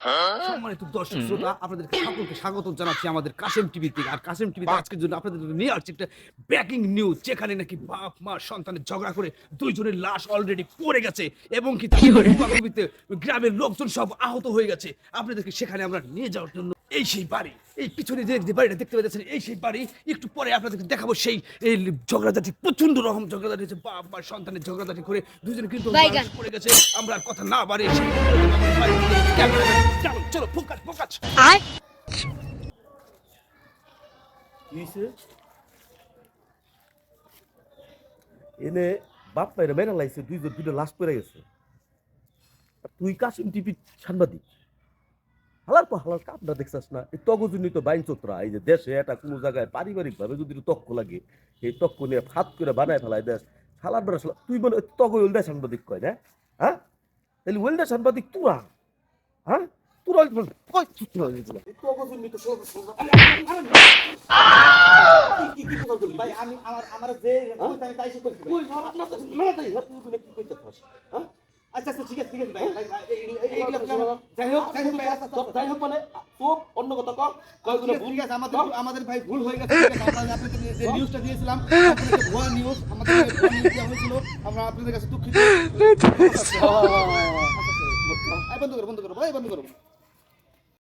সম্মানিত দর্শক শ্রোতা আপনাদেরকে সকলকে স্বাগত জানাচ্ছি আমাদের কাশেম টিভিতে আর কাশেম টিভিতে আজকের জন্য আপনাদের নিয়ে আসছি একটা ব্রেকিং নিউজ যেখানে নাকি বাপ মা সন্তানের ঝগড়া করে দুইজনের লাশ অলরেডি পড়ে গেছে এবং কি গ্রামের লোকজন সব আহত হয়ে গেছে। আপনাদেরকে সেখানে আমরা নিয়ে যাওয়ার জন্য এই সেই বাড়ি এই পিছনে যে বাড়িটা দেখতে পাচ্ছেন এই সেই বাড়ি একটু পরে আপনাদেরকে দেখাবো সেই এই ঝগড়াঝাটি প্রচণ্ড রকম ঝগড়াঝাটি হচ্ছে বাপ মা সন্তানের ঝগড়াঝাটি করে দুজনে কিন্তু। পড়ে গেছে। আমরা কথা না বাড়ি চলো চলো এনে বাপ মায়েরা মেরা লাইছে, দুইজন দুটো লাশ তুই কাশিম টিভি সাংবাদিক। হালার পর কাপটা দেখছাস না? এই তগজনিত বাইন চোত্রা এই যে দেশে এটা কোনো জায়গায় পারিবারিক ভাবে যদি তক্ক লাগে এই তক্ক নিয়ে ফাত করে বানায় ফেলায় দেশ। হালার বেড়া তুই বলে তগ ওলদা সাংবাদিক কয়, না? হ্যাঁ? তাহলে ওলদা সাংবাদিক তুরা আচ্ছা আচ্ছা। ঠিক আছে ঠিক আছে ভাই যাই হোক যাই হোক মানে তো অন্য কথা ভুল আছে আমাদের আমাদের ভাই ভুল হয়ে গেছে আমরা নিউজটা দিয়েছিলাম নিউজ আমাদের আপনাদের কাছে দুঃখিত বন্ধ করো বন্ধ করো ভাই বন্ধ করো।